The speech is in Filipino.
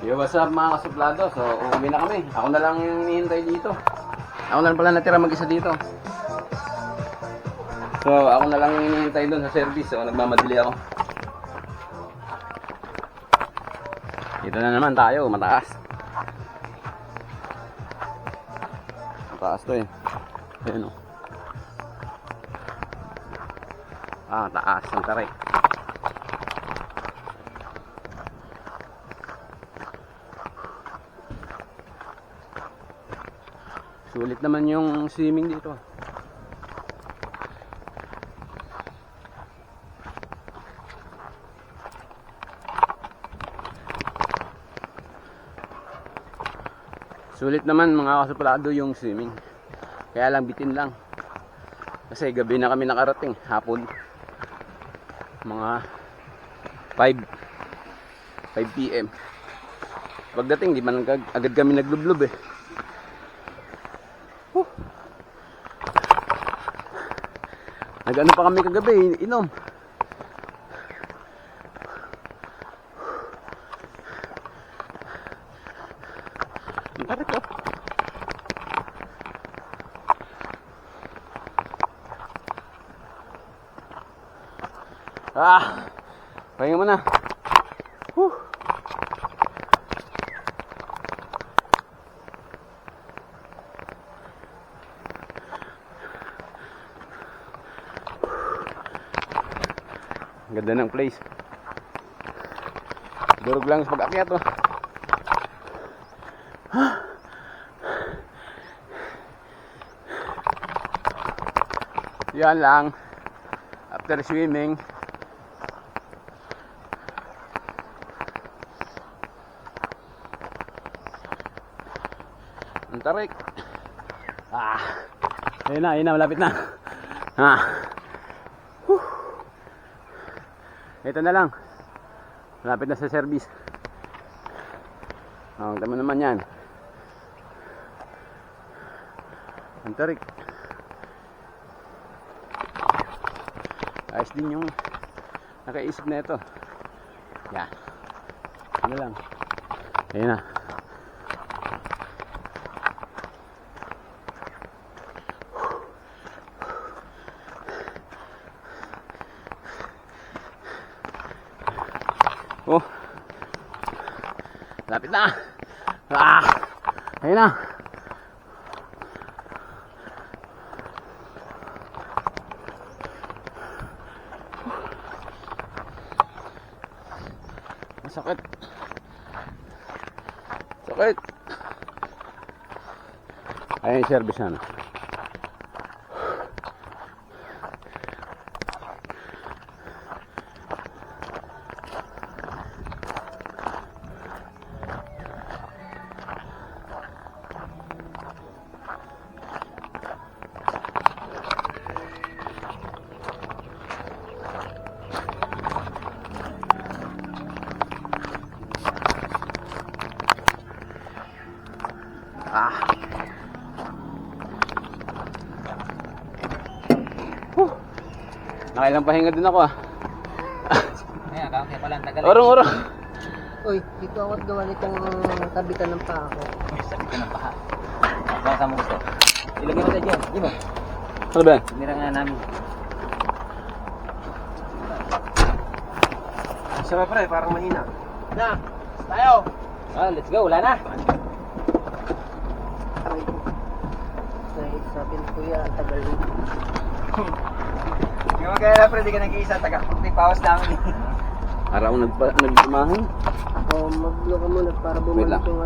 Yo, what's up mga kasuplado? So, uuwi na kami. Ako na lang yung hinihintay dito. Ako na lang pala natira mag-isa dito. So, ako na lang yung hinihintay doon sa service. So, nagmamadali ako. Dito na naman tayo, mataas. Mataas to eh. Ayan o. Ah, taas. Ang taray. Sulit naman yung swimming dito. Sulit naman mga kasuplado yung swimming. Kaya lang bitin lang. Kasi gabi na kami nakarating, hapon. Mga 5 5 PM. Pagdating, di man agad, kami naglublob eh. Huh. Nag-ano pa kami kagabi, inom. Ang ko. Ah! Pahinga mo na. Whew. Ganda ng place. Durog lang sa pag-akyat oh. Yan lang. After swimming, ang tarik. Ah. Ayun na, ayun na, malapit na. Ah. Whew. Ito na lang. Malapit na sa service. Oh, tama naman yan. Ang tarik. Ayos din yung nakaisip na ito. Yan. Ano lang. Ayun na. Oh. Lapit na. Ah. Ayun na. Masakit. Sakit. Ayun yung service na. Ah. Huh. Nakailang pahinga din ako ah. Ayan, kaya pala ang tagal. Orong, orong. Uy, dito ako at gawa nitong kabitan ng paa ko. Uy, ka ng paha. Baka sa mo gusto. Ilagay mo tayo dyan. Di ba? Ano ba? Tinira nga namin. Sama pre, parang mahina. Na, tayo! Ah, let's go. Wala na. Sabi ni kuya, ang tagal rin. Hindi mo kaya pre, di ka nag-iisa. Taga, pagti pawas lang. Araw nagpa, nagsumahin. O, mag-blow ka muna para bumalik yung